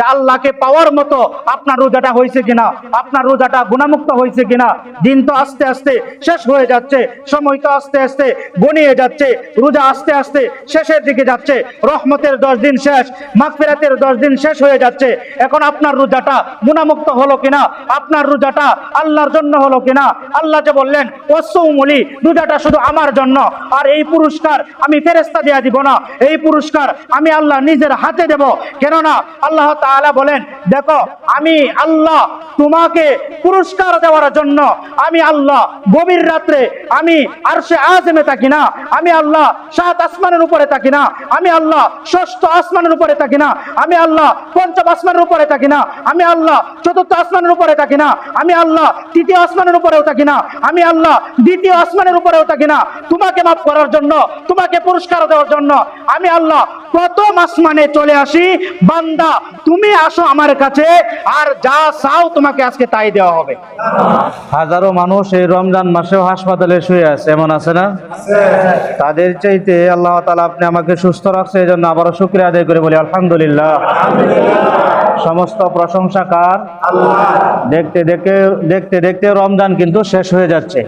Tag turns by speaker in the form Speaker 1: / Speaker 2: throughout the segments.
Speaker 1: যে আল্লাহকে পাওয়ার মতো আপনার রোজাটা হয়েছে কিনা, আপনার রোজাটা গুণামুক্ত হয়েছে কিনা, দিন তো আস্তে আস্তে শেষ হয়ে যাচ্ছে, সময় তো আস্তে আস্তে গনিয়ে যাচ্ছে, রোজা আস্তে আস্তে শেষের দিকে যাচ্ছে, রহমতের দশ দিন শেষ, মাগফিরাতের দশ দিন শেষ হয়ে যাচ্ছে, এখন আপনার রোজাটা গুণামুক্ত হলো কিনা, আপনার রোজাটা আল্লাহর জন্য হলো কিনা, আল্লাহ যে বললেন ওসৌমলি রোজাটা শুধু আমার জন্য, আর এই পুরস্কার আমি ফেরেস্তা দেয়া দিব না, এই পুরস্কার আমি আল্লাহ নিজের হাতে দেব, কেননা আল্লাহ বলেন, দেখো, আমি আল্লাহ তোমাকে পুরস্কার দেওয়ার জন্য, আমি আল্লাহ গভীর রাত্রে আমি আরশে আজমে থাকি না, আমি আল্লাহ সাত আসমানের উপরে থাকি না, আমি আল্লাহ ষষ্ঠ আসমানের উপরে থাকি না, আমি আল্লাহ পঞ্চম আসমানের উপরে থাকি না, আমি আল্লাহ চতুর্থ আসমানের উপরে থাকি না, আমি আল্লাহ তৃতীয় আসমানের উপরেও থাকি না, আমি আল্লাহ দ্বিতীয় আসমানের উপরেও থাকি না, তোমাকে মাফ করার জন্য, তোমাকে পুরস্কার দেওয়ার জন্য, আমি আল্লাহ প্রথম আসমানে চলে আসি, বান্দা তুমি আসো আমার কাছে, আর যা চাও তোমাকে আজকে তাই দেওয়া হবে।
Speaker 2: হাজারো মানুষ এই রমজান মাসেও হাসপাতালে শুয়ে আছে, এমন আছে না? তাদের চাইতে আল্লাহ তালা আপনি আমাকে সুস্থ রাখছে এই জন্য আবারও শুক্রিয়া আদায় করে বলি, আলহামদুলিল্লাহ। সমস্ত প্রশংসা কার? দেখতে দেখতে দেখতে দেখতে রমজান কিন্তু শেষ হয়ে যাচ্ছে।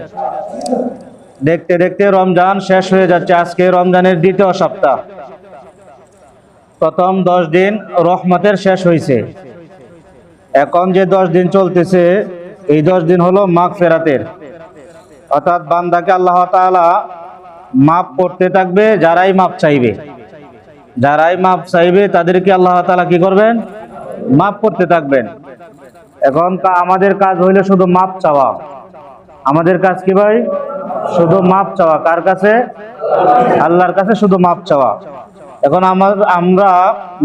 Speaker 2: দেখতে দেখতে রমজান শেষ হয়ে যাচ্ছে, আজকে রমজানের দ্বিতীয় সপ্তাহ। প্রথম দশ দিন রহমতের শেষ হয়েছে। এখন যে দশ দিন চলতেছে, এই দশ দিন হলো মাঘ ফেরাতের অর্থাৎ বান্দাকে আল্লাহ তাআলা মাপ করতে থাকবে, যারাই মাপ চাইবে। যারাই মাপ চাইবে, তাদেরকে আল্লাহ তাআলা কি করবেন? মাপ করতে থাকবেন। এখন আমাদের কাজ হইলে শুধু মাপ চাওয়া। আমাদের কাজ কি ভাই? শুধু মাপ চাওয়া। কার কাছে? আল্লাহর কাছে শুধু মাপ চাওয়া। এখন আমার, আমরা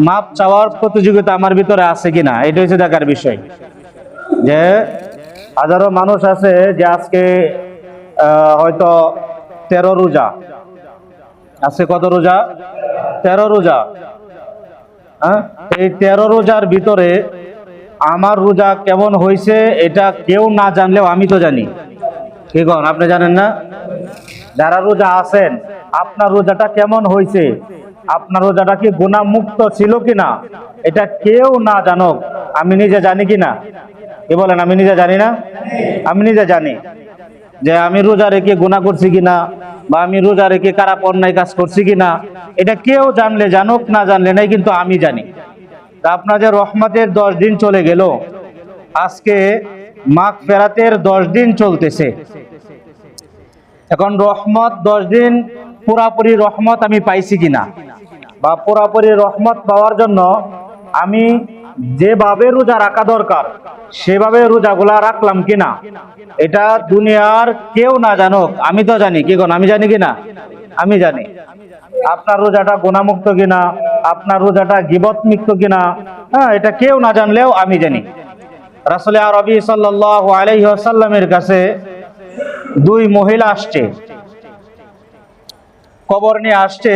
Speaker 2: মাপ চাওয়ার প্রতিযোগিতা আমার ভিতরে আছে কিনা, এটা হচ্ছে দেখার বিষয়। যে হাজারো মানুষ আছে যে আজকে হয়তো তেরো রোজা। আজকে কত রোজা? তেরো রোজা। হ্যাঁ? এই তেরো রোজার ভিতরে আমার রোজা কেমন হয়েছে এটা কেউ না জানলেও আমি তো জানি। কি কন, আপনি জানেন না? যারা রোজা আছেন, আপনার রোজাটা কেমন হয়েছে আপনার রোজাটা কি গুণামুক্ত ছিল কিনা? এটা কেউ না জানুক। আমি নিজে জানি কিনা? কি বলেন, আমি নিজে জানি না? আমি নিজে জানি যে আমি রোজা রেখে গুণা করছি কিনা বা আমি রোজা রেখে খারাপ অন্যায় কাজ করছি কিনা। এটা কেউ জানলে জানুক, না জানলে নাই, কিন্তু আমি জানি। তা আপনার যে রহমতের দশ দিন চলে গেল, আজকে মাঘ ফেরাতের দশ দিন চলতেছে। এখন রহমত দশ দিন, পুরাপুরি রহমত আমি পাইছি কিনা? বা পুরাপুরি রহমত পাওয়ার জন্য আমি যেভাবে রোজা রাখা দরকার, সেভাবে রোজাগুলা রাখলাম কিনা এটা দুনিয়ার কেউ না জানুক। আমি তো জানি। কি কোন আমি জানি কিনা আমি জানি। আপনার রোজাটা গুণামুক্ত কিনা আপনার রোজাটা গিবত মুক্ত কিনা হ্যাঁ এটা কেউ না জানলেও আমি জানি। রাসুল আরবি সাল্লাহ আলাইসাল্লামের কাছে দুই মহিলা আসছে। খবর নিয়ে আসছে।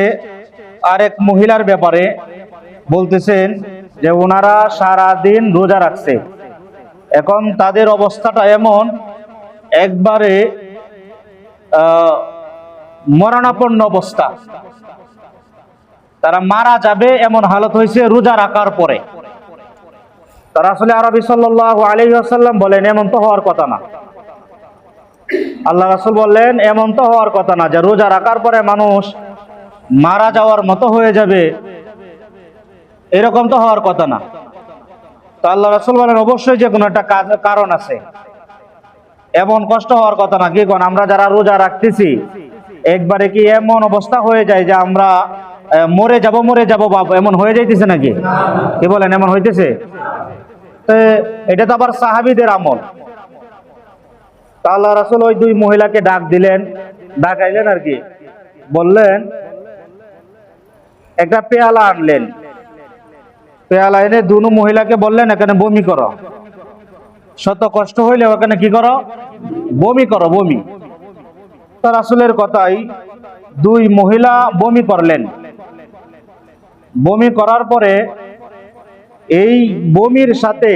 Speaker 2: আরেক মহিলার ব্যাপারে বলতেছেন যে ওনারা সারা দিন রোজা রাখছে। এখন তাদের অবস্থাটা এমন, একবারে মরণাপন্ন অবস্থা। তারা মারা যাবে এমন হালত হয়েছে রোজা রাখার পরে। তারা আসলে আরবি সাল্লাহ আলহিহাসাল্লাম বলেন, এমন তো হওয়ার কথা না। আল্লাহ রাসুল বললেন, এমন তো হওয়ার কথা না যে রোজা রাখার পরে মানুষ মারা যাওয়ার মতো হয়ে যাবে। এরকম তো হওয়ার কথা না। তো আল্লাহ রাসুল বলেন, অবশ্যই যে কোনো একটা কারণ আছে। এমন কষ্ট হওয়ার কথা না। কি কোন আমরা যারা রোজা রাখতেছি, একবারে কি এমন অবস্থা হয়ে যায় যে আমরা মরে যাব মরে যাব বাপ, এমন হয়ে যাইতেছে নাকি? কি বলেন, এমন হইতেছে? তো এটা তো আবার সাহাবিদের আমল। তা আল্লাহ রাসুল ওই দুই মহিলাকে ডাক দিলেন। ডাকাইলেন আর কি। বললেন একটা পেয়ালা আনলেন। পেয়ালা এনে দুনো মহিলাকে বললেন, এখানে বমি করো। শত কষ্ট হইলে ওখানে কি করো? বমি করো, বমি। তার আসলের কথাই দুই মহিলা বমি করলেন। বমি করার পরে এই বমির সাথে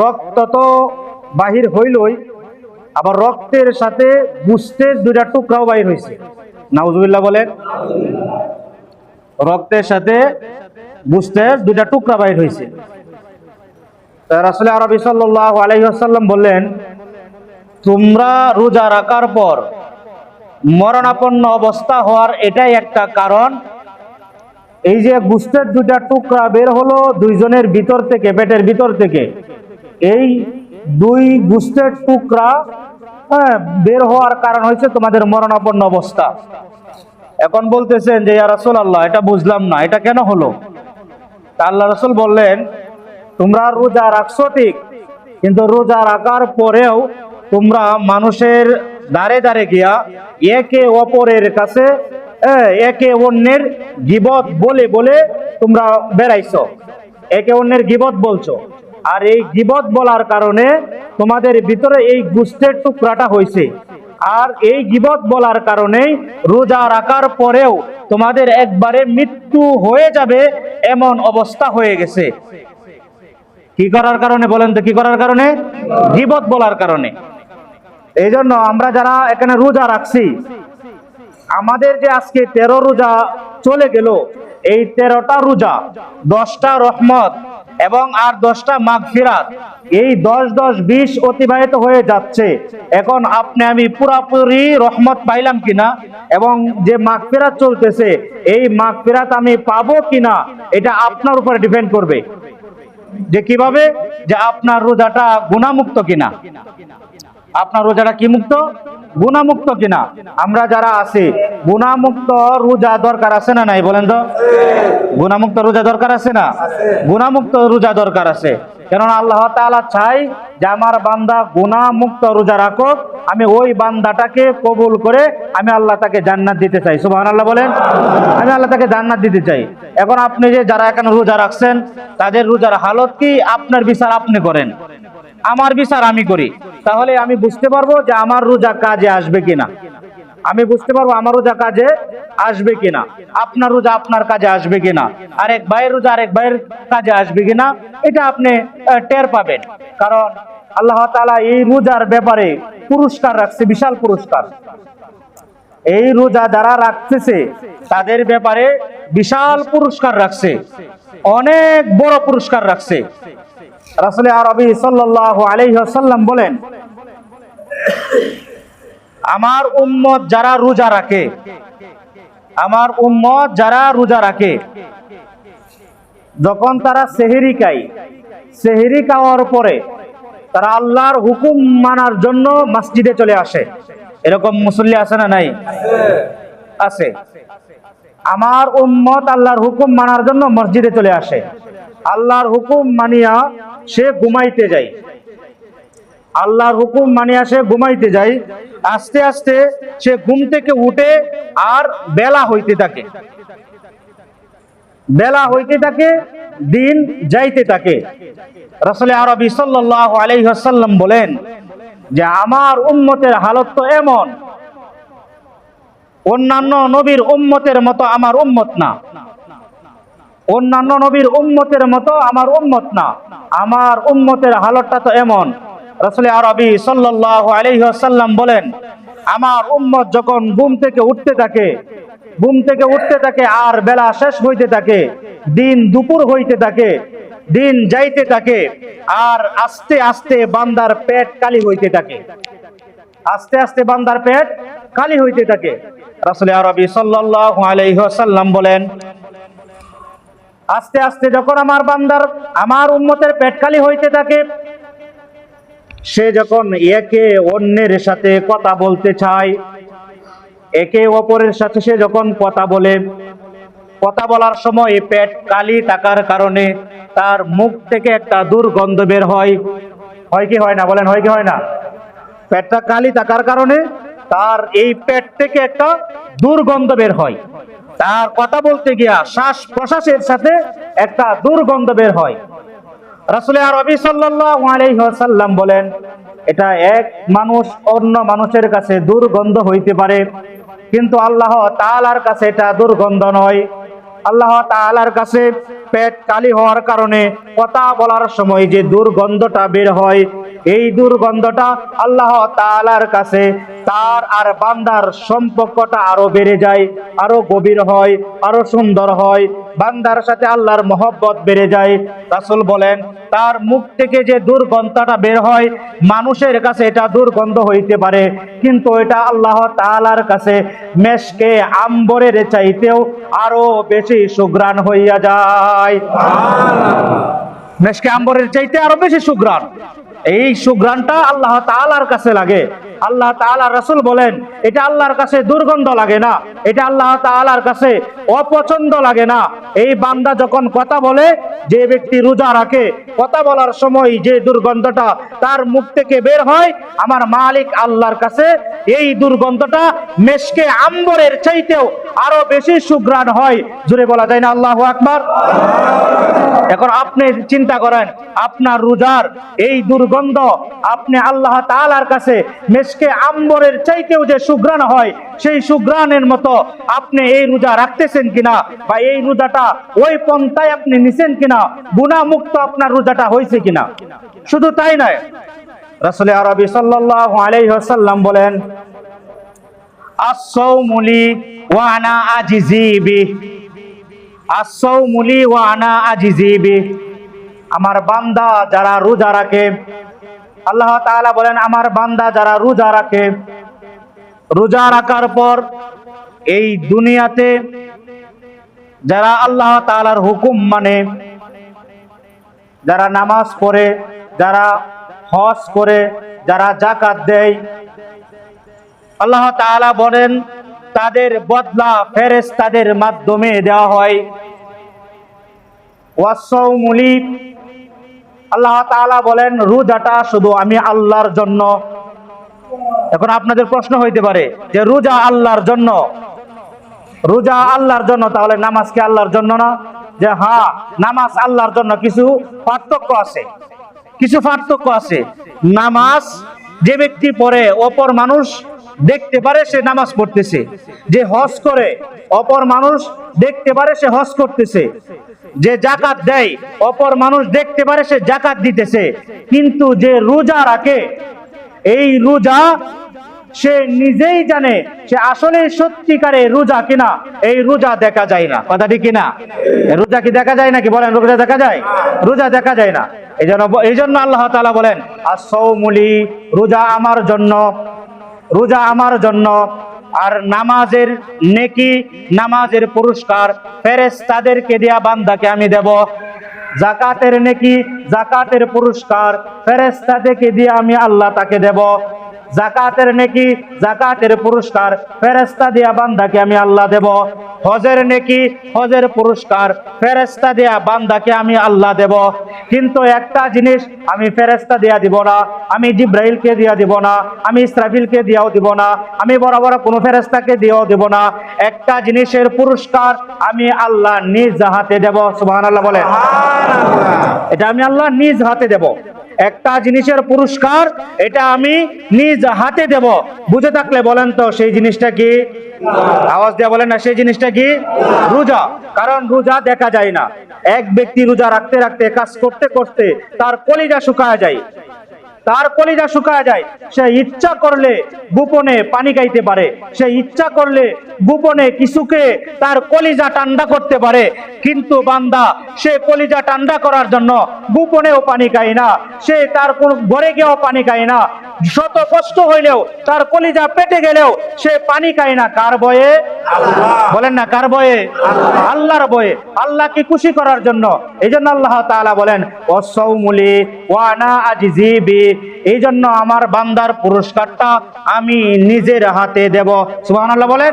Speaker 2: রক্ত তো বাহির হইলই, আবার রক্তের সাথে বুঝতের দুইটা টুকরাও বাহির হয়েছে নাউজুবিল্লাহ বলেন। রক্তের সাথে বুঝতের দুইটা টুকরা বাইর হয়েছে। রাসুল আরবি সাল্লাহ আলহিহাসাল্লাম বললেন তোমরা রোজা রাখার পর মরণাপন্ন অবস্থা হওয়ার এটাই একটা কারণ। এই যে গুস্তের দুইটা টুকরা বের হলো দুইজনের ভিতর থেকে পেটের ভিতর থেকে এই দুই গুস্তের টুকরা হ্যাঁ, বের হওয়ার কারণ হয়েছে তোমাদের মরণাপন্ন অবস্থা। এখন বলতেছেন যে রাসুল আল্লাহ এটা বুঝলাম না, এটা কেন হলো? তা আল্লাহ রসুল বললেন, তোমরা রোজা রাখছো ঠিক, কিন্তু রোজা রাখার পরেও তোমরা মানুষের দাঁড়ে দাঁড়ে গিয়া একে অপরের কাছে একে অন্যের গিবত বলে বলে তোমরা বেড়াইছো। একে অন্যের গিবত বলছো। আর এই গিবত বলার কারণে তোমাদের ভিতরে এই গুস্তের টুকরাটা হয়েছে আর এই গিবত বলার কারণে রোজা রাখার পরেও তোমাদের একবারে মৃত্যু হয়ে যাবে এমন অবস্থা হয়ে গেছে। কি করার কারণে বলেন তো, কি করার কারণে? গিবত বলার কারণে। এই জন্য আমরা যারা এখানে রোজা রাখছি, আমাদের যে আজকে তেরো রোজা চলে গেল, এই তেরোটা রোজা, দশটা রহমত এবং আর দশটা মাগফিরাত এই দশ দশ বিশ অতিবাহিত হয়ে যাচ্ছে। এখন আপনি আমি পুরাপুরি রহমত পাইলাম কিনা এবং যে মাগফিরাত চলতেছে, এই মাগফিরাত আমি পাবো কিনা, এটা আপনার উপরে ডিপেন্ড করবে। যে কীভাবে? যে আপনার রোজাটা গুণামুক্ত কিনা। আপনার রোজাটা কি মুক্ত? গুণামুক্ত কিনা? আমরা যারা আছি, গুণামুক্ত রোজা দরকার আছে না নাই, বলেন তো? গুণামুক্ত রোজা দরকার আছে না? গুণামুক্ত রোজা দরকার আছে। কেননা আল্লাহ তাআলা চাই যে আমার বান্দা গুণামুক্ত রোজা রাখো আমি ওই বান্দাটাকে কবুল করে আমি আল্লাহ তাকে জান্নাত দিতে চাই। সুবাহ আল্লাহ বলেন। আমি আল্লাহ তাকে জান্নাত দিতে চাই। এখন আপনি যে যারা এখানে রোজা রাখছেন, তাদের রোজার হালত কি? আপনার বিচার আপনি করেন। আমার বিচার আমি করি। তাহলে আমি বুঝতে পারব যে আমার রোজা কাজে আসবে কিনা। আমি বুঝতে পারব আমার রোজা কাজে আসবে কিনা। আপনার রোজা আপনার কাজে আসবে কিনা। আরেক ভাইয়ের রোজা আরেক ভাইয়ের কাজে আসবে কিনা, এটা আপনি টের পাবেন। কারণ আল্লাহ তাআলা এই রোজার ব্যাপারে পুরস্কার রাখছে, বিশাল পুরস্কার। এই রোজা যারা রাখতেছে, তাদের ব্যাপারে বিশাল পুরস্কার রাখছে। অনেক বড় পুরস্কার রাখছে। রাসুল আরবি সাল্লাল্লাহু আলাইহি বলেন, আমার উম্মত যারা রোজা রাখে, আমার উম্মত যারা রোজা রাখে, যখন তারা সেহেরি খায়, সেহেরি খাওয়ার পরে তারা আল্লাহর হুকুম মানার জন্য মসজিদে চলে আসে। এরকম মুসল্লি আছে না নাই? আছে। আমার উম্মত আল্লাহর হুকুম মানার জন্য মসজিদে চলে আসে। আল্লাহর হুকুম মানিয়া সে ঘুমাইতে যায়। আল্লাহর হুকুম মানিয়া সে ঘুমাইতে যায়। আস্তে আস্তে সে ঘুম থেকে উঠে আর বেলা হইতে থাকে। বেলা হইতে থাকে, দিন যাইতে থাকে। রাসূল আরবি সাল্লাল্লাহু আলাইহি ওয়াসাল্লাম বলেন যে, আমার উম্মতের হালত তো এমন, অন্যান্য নবীর উম্মতের মতো আমার উম্মত না। অন্যান্য নবীর উম্মতের মতো আমার উম্মত না। আমার উম্মতের হালতটা তো এমন। রাসূল আরবি সাল্লাল্লাহু আলাইহি ওয়াসাল্লাম বলেন, আমার উম্মত যখন ঘুম থেকে উঠতে থাকে, ঘুম থেকে উঠতে থাকে আর বেলা শেষ হইতে থাকে, দিন দুপুর হইতে থাকে, দিন যাইতে থাকে, আর আস্তে আস্তে বান্দার পেট কালি হইতে থাকে। আস্তে আস্তে বান্দার পেট কালি হইতে থাকে। রাসূল আরবি সাল্লাল্লাহু আলাইহি ওয়াসাল্লাম বলেন আস্তে আস্তে যখন আমার বান্দার, আমার উম্মতের পেট খালি হইতে থাকে, সে যখন একে অন্যের সাথে কথা বলতে চায়, একে অপরের সাথে সে যখন কথা বলে, কথা বলার সময় পেট কালি থাকার কারণে তার মুখ থেকে একটা দুর্গন্ধ বের হয়। হয় কি হয় না? বলেন, হয় কি হয় না? পেটটা কালি থাকার কারণে তার এই পেট থেকে একটা দুর্গন্ধ বের হয়। তার কথা বলতে গিয়া শ্বাস প্রশ্বাসের সাথে একটা দুর্গন্ধ বের হয়। রাসুল আরবি সাল্লাল্লাহু আলাইহি বলেন, এটা এক মানুষ অন্য মানুষের কাছে দুর্গন্ধ হইতে পারে, কিন্তু আল্লাহ তাআলার কাছে এটা দুর্গন্ধ নয়। আল্লাহ তাআলার কাছে পেট কালি হওয়ার কারণে কথা বলার সময় যে দুর্গন্ধটা বের হয়
Speaker 1: এই দুর্গন্ধটা আল্লাহ তাআলার কাছে তার আর বান্দার সম্পর্কটা আরও বেড়ে যায় আরও গভীর হয় আরও সুন্দর হয় বান্দার সাথে আল্লাহর মহব্বত বেড়ে যায়। রাসুল বলেন তার মুখ থেকে যে দুর্গন্ধটা বের হয় মানুষের কাছে এটা দুর্গন্ধ হইতে পারে কিন্তু এটা আল্লাহ তালার কাছে মেশকে আম্বরের চাইতেও আরও বেশি সুগ্রাণ হইয়া যায়। মেশকে আম্বরের চাইতে আরও বেশি সুগ্রাণ এই সুগ্রানটা আল্লাহ তালার কাছে লাগে। আল্লাহ তাআলা রাসূল বলেন, এটা আল্লাহর কাছে দুর্গন্ধ লাগে না, এটা আল্লাহ তাআলার কাছে অপছন্দ লাগে না। এই বান্দা যখন কথা বলে, যে ব্যক্তি রোজা রাখে, কথা বলার সময় যে দুর্গন্ধটা তার মুখ থেকে বের হয়, আমার মালিক আল্লাহর কাছে এই দুর্গন্ধটা মেশকে আম্বরের চাইতেও আরও বেশি সুগ্রাণ হয়। জুড়ে বলা যায় না, আল্লাহ আকবার? এখন আপনি চিন্তা করেন, আপনার রোজার এই দুর্গন্ধ আপনি আল্লাহ তাআলার কাছে মেশকে আম্বরের চাইতেও যে সুগ্রাণ হয়, সেই সুগ্রাণের মতো আপনি এই রোজা রাখতেছেন কিনা বা এই রোজাটা ওই পন্থায় আপনি নিছেন কিনা, গুণামুক্ত আপনার রোজাটা হয়েছে কিনা? শুধু তাই নয়, রাসূল আরবি সাল্লাল্লাহু আলাইহি ওয়াসাল্লাম বলেন আমার বান্দা যারা রোজা রাখে আল্লাহ তাআলা বলেন, আমার বান্দা যারা রোজা রাখে, রোজা রাখার পর এই দুনিয়াতে যারা আল্লাহ তাআলার হুকুম মানে যারা নামাজ পড়ে, যারা হজ করে, যারা জাকাত দেয়, আল্লাহ তাআলা বলেন, তাদের বদলা ফেরেস তাদের মাধ্যমে দেওয়া হয়। ওয়াসৌমুলি আল্লাহ তাআলা বলেন, রোজাটা শুধু আমি আল্লাহর জন্য। এখন আপনাদের প্রশ্ন হইতে পারে, যে রোজা আল্লাহর জন্য? রোজা আল্লাহর জন্য, তাহলে নামাজ কি আল্লাহর জন্য না? যে হ্যাঁ নামাজ আল্লাহর জন্য কিছু পার্থক্য আছে। কিছু পার্থক্য আছে। নামাজ যে ব্যক্তি পড়ে, অপর মানুষ দেখতে পারে সে নামাজ পড়তেছে। যে হজ করে, অপর মানুষ দেখতে পারে সে হজ করতেছে। যে জাকাত দেয়, অপর মানুষ দেখতে পারে সে জাকাত দিতেছে। কিন্তু যে রোজা রাখে, এই রোজা সে নিজেই জানে সে আসলে সত্যিকারে রোজা কিনা। এই রোজা দেখা যায় না। কথাটি কিনা? রোজা কি দেখা যায় নাকি বলেন, রোজা দেখা যায়? রোজা দেখা যায় না। এই জন্য এই জন্য আল্লাহ তাআলা বলেন আর সৌমুলি রোজা আমার জন্য, রোজা আমার জন্য। আর নামাজের নেকি, নামাজের পুরস্কার ফেরেস তাদেরকে দেয়া বান্দাকে আমি দেব। জাকাতের নেকি, জাকাতের পুরস্কার ফেরেস্তাদেরকে দিয়ে আমি আল্লাহ তাকে দেব। জাকাতের নেকি জাকাতের পুরস্কার ফেরেস্তা দিয়া বান্দাকে আমি আল্লাহ দেব। হজের নেকি হজের পুরস্কার ফেরেস্তা দিয়া বান্দাকে আমি আল্লাহ দেব। কিন্তু একটা জিনিস আমি ফেরেস্তা দিয়া দিব না আমি জিব্রাইলকে দিয়া দিব না আমি ইসরাফিলকে দিয়াও দিব না আমি বড় কোনো ফেরেস্তাকে দিয়েও দিব না। একটা জিনিসের পুরস্কার আমি আল্লাহ নিজ হাতে দেব। সুবহানাল্লাহ বলে এটা আমি আল্লাহ নিজ হাতে দেব। একটা জিনিসের পুরস্কার, এটা আমি নিজ হাতে দেব। বুঝে থাকলে বলেন তো, সেই জিনিসটা কি? আওয়াজ দেওয়া বলেন না, সেই জিনিসটা কি? রোজা। কারণ রোজা দেখা যায় না। এক ব্যক্তি রোজা রাখতে রাখতে, কাজ করতে করতে তার কলিজা শুকায় যায়। তার কলিজা শুকায় যায়। সে ইচ্ছা করলে গোপনে পানি গাইতে পারে। সে ইচ্ছা করলে গোপনে কিছুকে তার কলিজা ঠান্ডা করতে পারে। কিন্তু বান্দা, সে কলিজা ঠান্ডা করার জন্য গোপনেও পানি গায় না। সে তার কোন ঘরে গিয়েও পানি গায় না। শত কষ্ট হইলেও তার কলিজা পেটে গেলেও সে পানি খায় না। কার বয়ে বলেন না কার বয়ে আল্লাহর বয়ে আল্লাহকে খুশি করার জন্য। এই জন্য আল্লাহ তাআলা বলেন অসৌমুলি ওয়ানা আজিজিবি এই জন্য আমার বান্দার পুরস্কারটা আমি নিজের হাতে দেব। সুবহানাল্লাহ বলেন।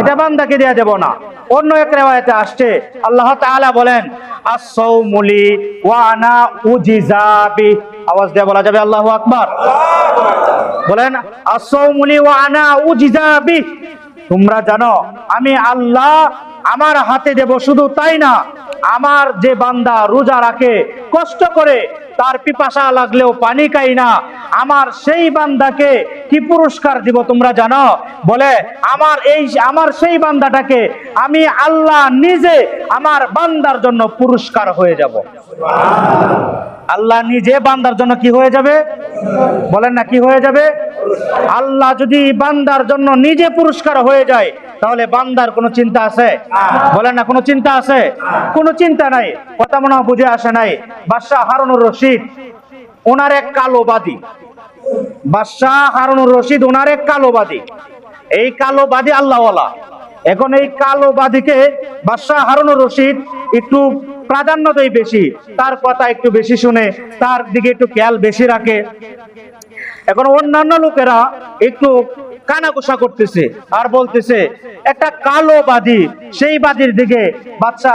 Speaker 1: এটা বান্দাকে দেয়া দেব না। অন্য এক রেওয়ায়েতে আসছে। আল্লাহ তাআলা বলেন আসৌমুলি ওয়ানা উজিজাবি আওয়াজ দিয়ে বলা যাবে আল্লাহু আকবার। বলেন আসৌমুলি ওয়ানা উজিজাবি তোমরা জানো, আমি আল্লাহ আমার হাতে দেব শুধু তাই না, আমার যে বান্দা রোজা রাখে, কষ্ট করে, তার পিপাসা লাগলেও পানি খাই না। আমার সেই বান্দাকে কি পুরস্কার দিব তোমরা জানো? বলে, আমার এই, আমার সেই বান্দাটাকে আমি আল্লাহ নিজে আমার বান্দার জন্য পুরস্কার হয়ে যাব। আল্লাহ নিজে বান্দার জন্য কি হয়ে যাবে? বলেন না, কি হয়ে যাবে? আল্লাহ যদি বান্দার জন্য নিজে পুরস্কার হয়ে যায়, তাহলে বান্দার কোনো চিন্তা আছে? বলেন না, কোনো চিন্তা আছে? কোনো চিন্তা নাই। কথা মনে বুঝে আসে নাই। বাদশাহ হারুনুর রশিদ, ওনার এক কালোবাদী। বাদশাহ হারুনুর রশিদ, ওনার এক কালোবাদী। এই কালোবাদী আল্লাহওয়ালা। এখন এই কালোবাদীকে বাদশাহ হারুনুর রশিদ একটু প্রাধান্য দেয় বেশি। তার কথা একটু বেশি শুনে তার দিকে একটু খেয়াল বেশি রাখে। এখন অন্যান্য লোকেরা একটু কানাঘুষা করতেছে আর বলতেছে, একটা কালো বাদী সেই বাদীর দিকে বাচ্চা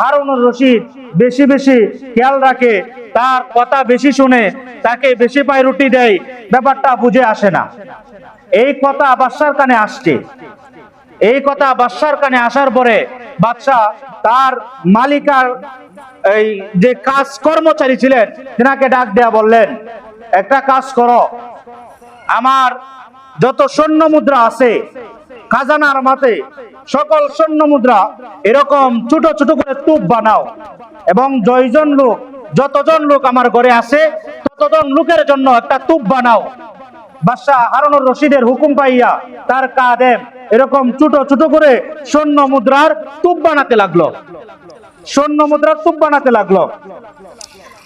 Speaker 1: হারুনুর রশিদ বেশি বেশি খেয়াল রাখে। তার কথা বেশি শুনে তাকে বেশি পায় রুটি দেয়। ব্যাপারটা বুঝে আসে না। এই কথা বাদশার কানে আসছে। এই কথা বাদশার কানে আসার পরে বাদশাহ তার মালিকার এই যে কাজ কর্মচারী ছিলেন, তেনাকে ডাক দেয়া বললেন, একটা কাজ করো। আমার যত স্বর্ণ মুদ্রা আছে, খাজানার মাতে সকল স্বর্ণ মুদ্রা এরকম ছোট ছোট করে টুপ বানাও এবং জয়জন লোক, যতজন লোক আমার ঘরে আছে, ততজন লোকের জন্য একটা টুপ বানাও। বাদশাহ হারুনুর রশিদের হুকুম পাইয়া তার কাদেম এরকম ছোট ছোট করে স্বর্ণ মুদ্রার তুপ বানাতে লাগল। স্বর্ণ মুদ্রার তুপ বানাতে লাগল।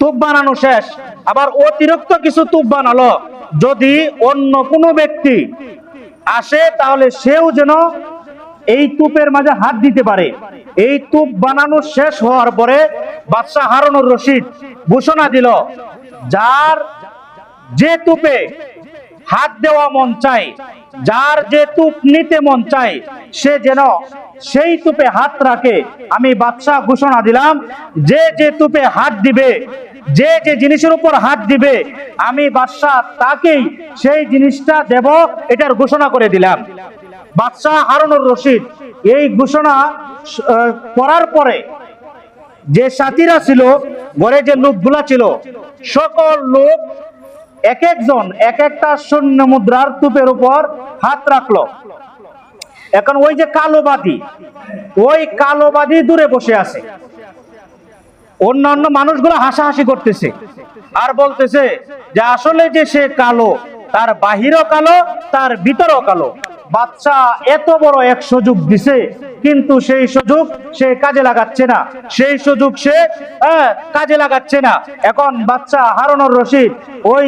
Speaker 1: তুপ বানানো শেষ। আবার অতিরিক্ত কিছু তুপ বানালো। যদি অন্য কোনো ব্যক্তি আসে, তাহলে সেও যেন এই তুপের মাঝে হাত দিতে পারে। এই তুপ বানানো শেষ হওয়ার পরে বাদশাহ হারুনুর রশিদ ঘোষণা দিল, যার যে তুপে হাত দেওয়া মন চাই যার যে তুপ নিতে মন চাই সে যেন সেই তুপে হাত রাখে। আমি বাদশাহ ঘোষণা দিলাম, যে যে তুপে হাত দিবে, যে যে জিনিসের উপর হাত দিবে, আমি বাদশাহ তাকেই সেই জিনিসটা দেব, এটার ঘোষণা করে দিলাম। বাদশাহ হারুনুর রশিদ, এই ঘোষণা করার পরে যে সাথীরা ছিল, ঘরে যে লোকগুলা ছিল, সকল লোক এক একজন এক একটা সৈন্য মুদ্রার তুপের উপর হাত রাখল। এখন ওই যে কালোবাদী, ওই কালোবাদী দূরে বসে আছে। অন্যান্য মানুষগুলো হাসাহাসি করতেছে আর বলতেছে যে আসলে যে সে কালো, তার বাহিরও কালো, তার ভিতরও কালো। বাচ্চা এত বড় এক সুযোগ দিছে, কিন্তু সেই সুযোগ সে কাজে লাগাচ্ছে না। সেই সুযোগ সে কাজে লাগাচ্ছে না। এখন বাচ্চা হারানোর রশিদ ওই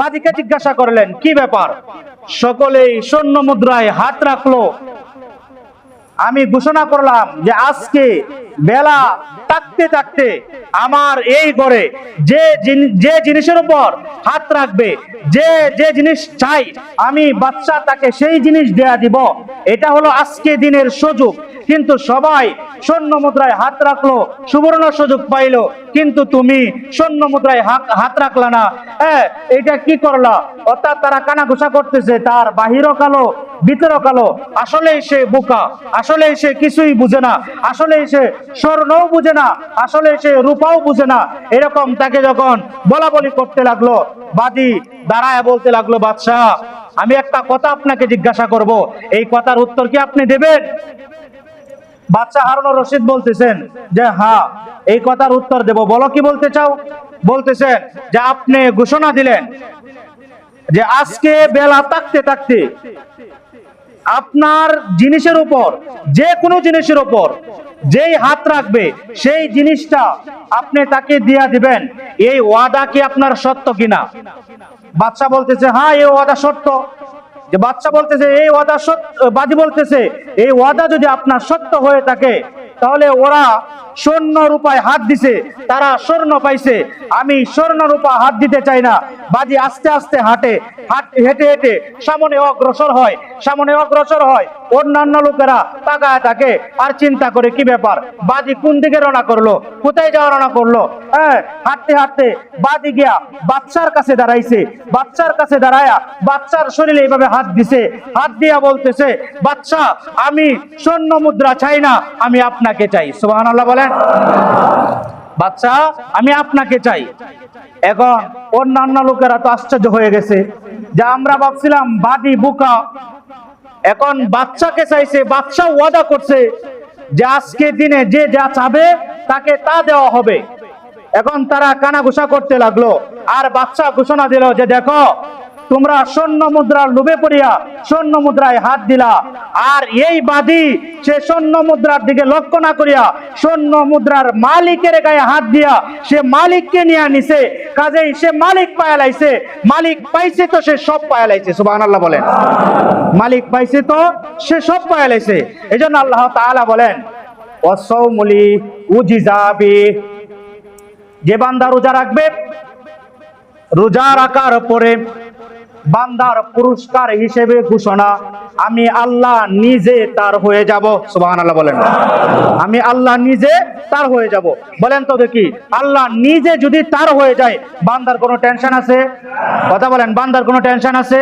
Speaker 1: বাদিকে জিজ্ঞাসা করলেন, কি ব্যাপার? সকলেই স্বর্ণ মুদ্রায় হাত রাখল। আমি ঘোষণা করলাম যে আজকে বেলা থাকতে থাকতে আমার এই ঘরে যে যে জিনিসের উপর হাত রাখবে, যে যে জিনিস চাই, আমি বাচ্চা তাকে সেই জিনিস দেয়া দিব। এটা হলো আজকে দিনের সুযোগ। কিন্তু সবাই স্বর্ণ মুদ্রায় হাত রাখল, সুবর্ণ সুযোগ পাইলো। কিন্তু তুমি স্বর্ণ মুদ্রায় হাত- রাখলা না। হ্যাঁ এটা কি করলা? অর্থাৎ তারা কানা ঘোষা করতেছে, তার বাহিরও কালো, ভিতরও কালো। আসলেই সে বোকা, আসলেই সে কিছুই বুঝে না। আসলেই সে স্বর্ণও বুঝে না আসলে সে রূপাও বুঝে না। এরকম তাকে যখন বলা বলি করতে লাগল, বাদী দাঁড়ায় বলতে লাগল, বাদশাহ, আমি একটা কথা আপনাকে জিজ্ঞাসা করব। এই কথার উত্তর কি আপনি দেবেন? বাচ্চা হারুনুর রশিদ বলতেছেন যে হ্যাঁ এই কথার উত্তর দেব। বলো কি বলতে চাও? বলতেছেন যে, আপনি ঘোষণা দিলেন যে, আজকে বেলা থাকতে থাকতে আপনার জিনিসের উপর, যে কোনো জিনিসের উপর যেই হাত রাখবে, সেই জিনিসটা আপনি তাকে দিয়া দিবেন। এই ওয়াদা কি আপনার সত্য কিনা? বাচ্চা বলতেছে হ্যাঁ এই ওয়াদা সত্য। যে বাচ্চা বলতেছে, এই ওয়াদা বাজি বলতেছে, এই ওয়াদা যদি আপনার সত্য হয়ে থাকে, তাহলে ওরা স্বর্ণ রূপায় হাত দিছে, তারা স্বর্ণ পাইছে। আমি স্বর্ণ রূপা হাত দিতে চাই না। বাজি আস্তে আস্তে হাঁটে, হাট, হেঁটে হেঁটে, সামনে অগ্রসর হয়, সামনে অগ্রসর হয়। অন্যান্য লোকেরা তাকায় থাকে আর চিন্তা করে কি ব্যাপার? বাদি কোন দিকে রওনা করল? কোথায় যাওয়া রওনা করল? হ্যাঁ হাঁটতে হাঁটতে বাদি গিয়া বাচ্চার কাছে দাঁড়াইছে। বাচ্চার কাছে দাঁড়ায়া বাচ্চার শরীরে এইভাবে হাত দিছে। হাত দিয়া বলতেছে, বাচ্চা, আমি স্বর্ণ মুদ্রা চাই না, আমি আপনাকে চাই। সুবহানাল্লাহ বলেন। বাচ্চা, আমি আপনাকে চাই। এখন অন্যান্য লোকেরা তো আশ্চর্য হয়ে গেছে। যে আমরা ভাবছিলাম বাদি বুকা এখন বাচ্চাকে চাইছে, বাচ্চা ওয়াদা করছে যে আজকে দিনে যে যা চাবে তাকে তা দেওয়া হবে। এখন তারা কানা ঘোষা করতে লাগল। আর বাচ্চা ঘোষণা দিল যে দেখো, তোমরা স্বর্ণ মুদ্রার লোভে পড়িয়া স্বর্ণ মুদ্রায় হাত দিলা। আর এই বাদী সে স্বর্ণ মুদ্রার দিকে লক্ষ্য না করিয়া স্বর্ণ মুদ্রার মালিকের গায়ে হাত দিয়া সে মালিককে নিয়ে নিছে। কাজেই সে মালিক পায়ালাইছে মালিক পাইছে তো সে সব পায়ালাইছে সুবাহ আল্লাহ বলেন। মালিক পাইছে তো সে সব পায়ালাইছে এই জন্য আল্লাহ তাআলা বলেন অসৌমলি উজিজাবি যে বান্দা রোজা রাখবে, রোজা রাখার পরে বান্দার পুরস্কার হিসেবে ঘোষণা, আমি আল্লাহ নিজে তার হয়ে যাব। সুবহান আল্লাহ বলেন। আমি আল্লাহ নিজে তার হয়ে যাব। বলেন তো দেখি, আল্লাহ নিজে যদি তার হয়ে যায়, বান্দার কোনো টেনশন আছে? কথা বলেন, বান্দার কোনো টেনশন আছে?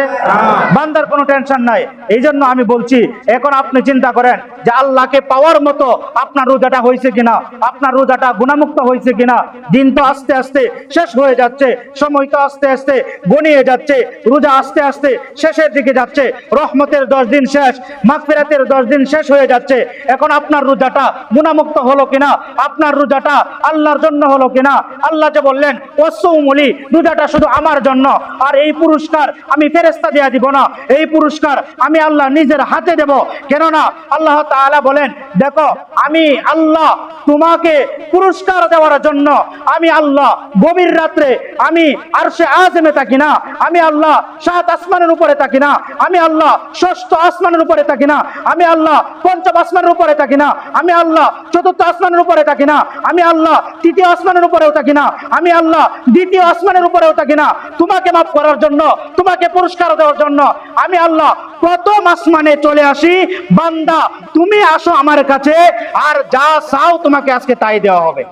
Speaker 1: বান্দার কোনো টেনশন নাই। এই জন্য আমি বলছি, এখন আপনি চিন্তা করেন যে আল্লাহকে পাওয়ার মতো আপনার রোজাটা হয়েছে কিনা, আপনার রোজাটা গুণামুক্ত হয়েছে কিনা। দিন তো আস্তে আস্তে শেষ হয়ে যাচ্ছে, সময় তো আস্তে আস্তে গনিয়ে যাচ্ছে, রোজা আস্তে আস্তে শেষের দিকে যাচ্ছে। রহমতের দশ দিন শেষ, মাগফিরাতের দশ দিন শেষ হয়ে যাচ্ছে। এখন আপনার রোজাটা গুণামুক্ত হলো কিনা? আপনার রোজাটা আল্লাহর জন্য হলো কিনা? আল্লাহ যে বললেন ওসৌমলি রোজাটা শুধু আমার জন্য। আর এই পুরস্কার আমি ফেরেস্তা দেয়া দিব না। এই পুরস্কার আমি আল্লাহ নিজের হাতে দেব। কেননা আল্লাহ তাআলা বলেন, দেখো, আমি আল্লাহ তোমাকে পুরস্কার দেওয়ার জন্য, আমি আল্লাহ গভীর রাত্রে আমি আরশে আজমে থাকি না। আমি আল্লাহ সাত আসমানের উপরে থাকি না। আমি আল্লাহ ষষ্ঠ আসমানের উপরে থাকি না। আমি আল্লাহ পঞ্চম আসমানের উপরে থাকি না। আমি আল্লাহ চতুর্থ আসমানের উপরে থাকি না। আমি আল্লাহ তৃতীয় আসমানের উপরেও থাকি না। আমি আল্লাহ দ্বিতীয় আসমানের উপরেও থাকি না। তোমাকে মাফ করার জন্য, তোমাকে পুরস্কার দেওয়ার জন্য আমি আল্লাহ প্রথম আসমানে চলে আসি। বান্দা, তুমি আসো আমার কাছে। আর যা চাও তোমাকে আজকে তাই দেওয়া হবে।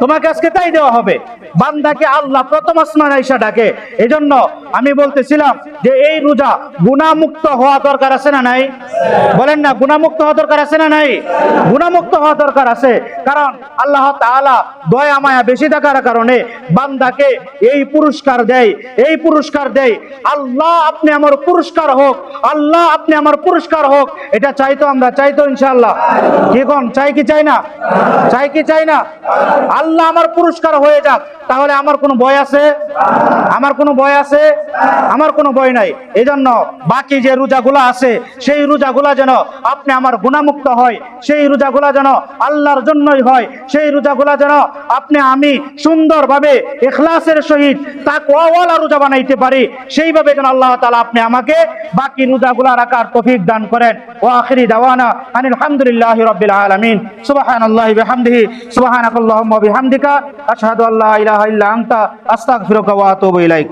Speaker 1: তোমাকে আজকে তাই দেওয়া হবে। বান্দাকে আল্লাহ প্রথম আসমান আইসা ডাকে। এই জন্য আমি বলতেছিলাম যে এই রোজা গুণামুক্ত হওয়া দরকার আছে না নাই? বলেন না, গুণামুক্ত হওয়া দরকার আছে না নাই? গুণামুক্ত হওয়া দরকার আছে, কারণ আল্লাহ তাআলা দয়া, মায়া বেশি থাকার কারণে বান্দাকে এই পুরস্কার দেয়, এই পুরস্কার দেয়। আল্লাহ আপনি আমার পুরস্কার হোক, আল্লাহ আপনি আমার পুরস্কার হোক, এটা চাইতো আমরা চাইতো ইনশাআল্লাহ। কি কোন চাই কি চাই না? চাই কি চাই না? আল্লাহ আমার পুরস্কার হয়ে যাক, তাহলে আমার কোনো ভয় আছে? আমার কোনো ভয় আছে? আমার কোনো ভয় নাই। এই জন্য বাকি যে রোজাগুলো আছে, সেই রোজাগুলা যেন আপনি আমার গুণামুক্ত হয়, সেই রোজাগুলা যেন আল্লাহর জন্যই হয়, সেই রোজাগুলা যেন আপনি আমি সুন্দরভাবে এখলাসের সহিত তাকওয়ালা রোজা বানাইতে পারি, সেইভাবে যেন আল্লাহ তালা আপনি আমাকে বাকি রোজাগুলা রাখার তৌফিক দান করেন। ও আখিরি দাওয়ানা আনিল হামদুলিল্লাহি রাব্বিল আলামিন। সুবহানাল্লাহি বিহামদিহি, সুবহানাকাল্লাহুম্মা বিহামদিকা, আশহাদু আল্লা ইলাহা ইল্লা আনতা, আস্তাগফিরুকা ওয়া আতুবু ইলাইক।